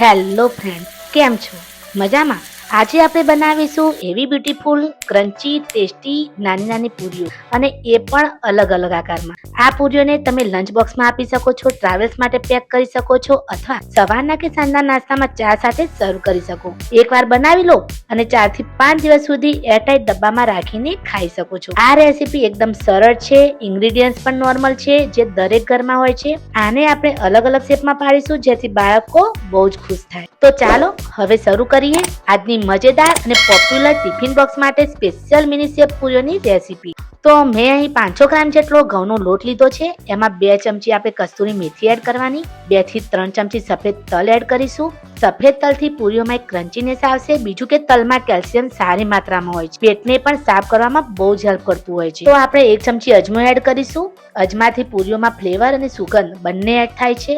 Hello friend કેમ છો? મજામાં? આજે આપણે બનાવીશું એવી બ્યુટીફુલ, ક્રન્ચી, ટેસ્ટી, નાની નાની પૂરીઓ. અને એ પણ અલગ અલગ આકારમાં. આ પૂરીઓને તમે લંચ બોક્સમાં આપી શકો છો, ટ્રાવેલ્સ માટે પેક કરી શકો છો, અથવા સવારના કે સાંજના નાસ્તામાં ચા સાથે સર્વ કરી શકો. એકવાર બનાવી લો અને ચારથી પાંચ દિવસ સુધી એરટાઇટ ડબ્બામાં રાખીને ખાઈ શકો છો. આ રેસીપી એકદમ સરળ છે, ઇન્ગ્રેડિયન્ટ્સ પણ નોર્મલ છે, જે દરેક ઘરમાં હોય છે. આને આપણે અલગ અલગ શેપમાં પાડીશું, જેથી બાળકો બહુ જ ખુશ થાય. તો ચાલો, હવે શરૂ કરીએ આજની મજેદાર અને પોપ્યુલર ટિફિન બોક્સ માટે સ્પેશિયલ મિની શેપ પૂરીઓની રેસીપી તો મેં અહીં પાંચસો ગ્રામ જેટલો ઘઉંનો લોટ લીધો છે. એમાં બે ચમચી આપણે કસ્તુરી મેથી એડ કરવાની બેથી ત્રણ ચમચી સફેદ તલ એડ કરીશું. સફેદ તલથી પૂરીઓમાં એક ક્રન્ચીનેસ આવશે, બીજું કે તલમાં કેલ્શિયમ સારી માત્રામાં હોય છે. પેટને પણ સાફ કરવામાં બહુ જ હેલ્પ કરતું હોય છે. તો આપણે એક ચમચી અજમો એડ કરીશું. અજમાથી પૂરીઓમાં ફ્લેવર અને સુગંધ બંને એડ થાય છે.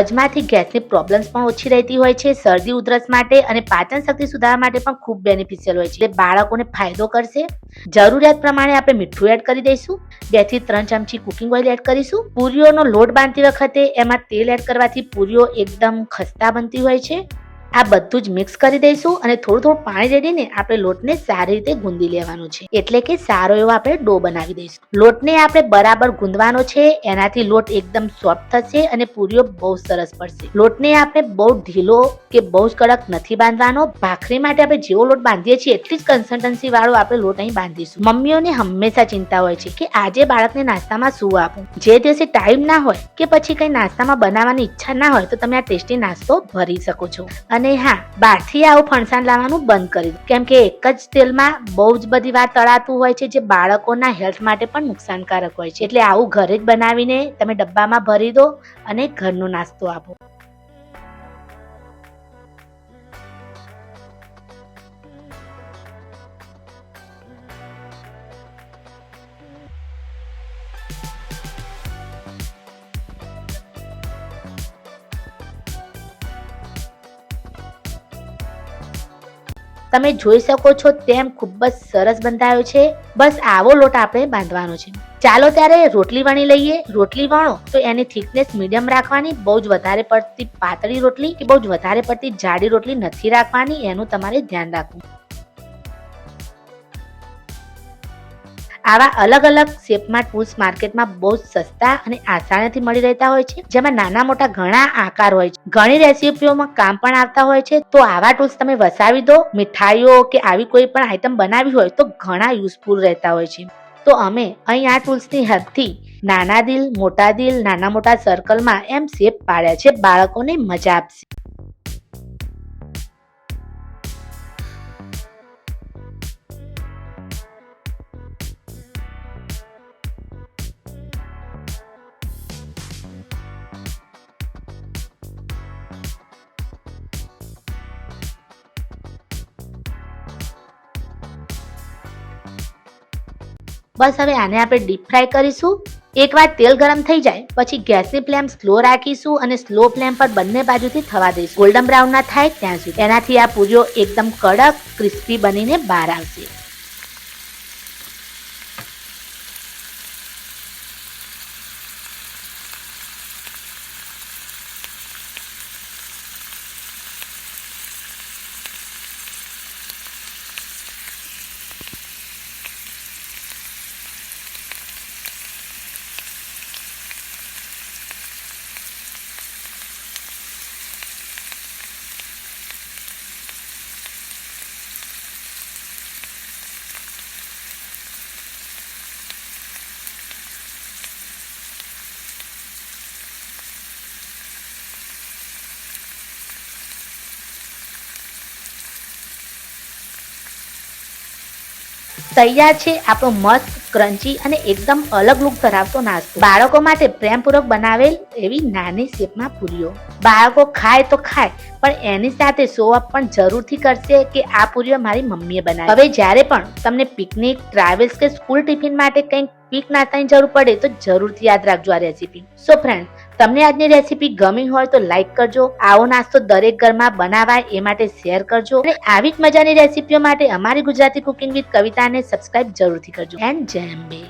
અજમાથી ગેસની પ્રોબ્લેમ્સ પણ ઓછી રહેતી હોય છે. શરદી, ઉધરસ માટે અને પાચન શક્તિ સુધારવા માટે પણ ખૂબ બેનિફિશિયલ હોય છે. બાળકોને ફાયદો કરશે. જરૂરિયાત પ્રમાણે આપણે મીઠું એડ કરી દઈશું. બેથી ત્રણ ચમચી કુકિંગ ઓઇલ એડ કરીશું. પૂરીઓનો લોટ બાંધતી વખતે એમાં તેલ એડ કરવાથી પૂરીઓ એકદમ ખસ્તા બનતી હોય છે. આ બધું જ મિક્સ કરી દઈશું અને થોડું થોડું પાણી રેડીને આપણે લોટને સારી રીતે ગુંદી લેવાનો છે. એટલે કે સારો એવો આપણે ડો બનાવી દઈશું. લોટને આપણે બરાબર ગુંદવાનો છે, એનાથી લોટ એકદમ સોફ્ટ થશે અને પૂરીઓ બહુ સરસ પડશે. લોટને આપણે બહુ ઢીલો કે બહુ જ કડક નથી બાંધવાનો. ભાખરી માટે આપણે જેવો લોટ બાંધીએ છીએ, એટલી જ કન્સિસ્ટન્સી વાળો આપણે લોટ અહીં બાંધીશું. મમ્મીઓને હંમેશા ચિંતા હોય છે કે આજે બાળકને નાસ્તામાં શું આપું? જે દિવસે ટાઈમ ના હોય કે પછી કઈ નાસ્તામાં બનાવવાની ઈચ્છા ના હોય તો તમે આ ટેસ્ટી નાસ્તો ભરી શકો છો. અને હા બહારથી આવું ફણસાણ લાવવાનું બંધ કરી દો. કેમ કે એક જ તેલમાં બહુ જ બધી વાર તળાતું હોય છે, જે બાળકોના હેલ્થ માટે પણ નુકસાનકારક હોય છે. એટલે આવું ઘરે જ બનાવીને તમે ડબ્બામાં ભરી દો અને ઘરનો નાસ્તો આપો. તમે જોઈ શકો છો તેમ ખૂબ જ સરસ બંધાયો છે. બસ આવો લોટ આપણે બાંધવાનો છે. ચાલો ત્યારે રોટલી વણી લઈએ. રોટલી વણો તો એની થિકનેસ મીડિયમ રાખવાની, બહુ જ વધારે પડતી પાતળી રોટલી કે બહુ જ વધારે પડતી જાડી રોટલી નથી રાખવાની, એનું તમારે ધ્યાન રાખવું. આવા અલગ અલગ શેપમાં ટૂલ્સ માર્કેટમાં બહુ સસ્તા અને આસાનીથી મળી રહેતા હોય છે. જેમાં નાના મોટા ઘણા આકાર હોય છે. ઘણી રેસીપીઓમાં કામ પણ આવતા હોય છે. તો આવા ટૂલ્સ તમે વસાવી દો, મીઠાઈઓ કે આવી કોઈ પણ આઈટમ બનાવી હોય તો ઘણા યુઝફુલ રહેતા હોય છે. તો અમે અહીં આ ટૂલ્સની હેલ્પથી નાના દિલ, મોટા દિલ, નાના મોટા સર્કલમાં એમ શેપ પાડ્યા છે. બાળકોને મજા આપશે. બસ હવે આને આપણે ડીપ ફ્રાય કરીશું. એકવાર તેલ ગરમ થઈ જાય, પછી ગેસની ફ્લેમ સ્લો રાખીશું અને સ્લો ફ્લેમ પર બંને બાજુથી થવા દઈશું. ગોલ્ડન બ્રાઉન ના થાય ત્યાં સુધી. એનાથી આ પૂરીઓ એકદમ કડક ક્રિસ્પી બનીને બહાર આવશે. તૈયાર છે આપણો મસ્ત ક્રન્ચી અને એકદમ અલગ લુક ધરાવતો નાસ્તો. બાળકો માટે પ્રેમપૂર્વક બનાવેલ એવી નાની શેપમાં પૂરીઓ. બાળકો ખાય તો ખાય, પણ એની સાથે શો અપ પણ જરૂરથી કરશે કે આ પૂરીઓ મારી મમ્મીએ બનાવી. હવે જ્યારે પણ તમને પિકનિક ટ્રાવેલ્સ કે સ્કૂલ ટિફિન માટે કંઈક પીક નાસ્તાની જરૂર પડે તો જરૂરથી યાદ રાખજો આ રેસીપી સો ફ્રેન્ડ તમને આજની રેસીપી ગમી હોય તો લાઈક કરજો. આવો નાસ્તો દરેક ઘરમાં બનાવાય એ માટે શેર કરજો. અને આવી જ મજાની રેસીપીઓ માટે અમારી ગુજરાતી કુકિંગ વિથ કવિતાને સબસ્ક્રાઇબ જરૂરથી કરજો. એન્ડ જેમ બે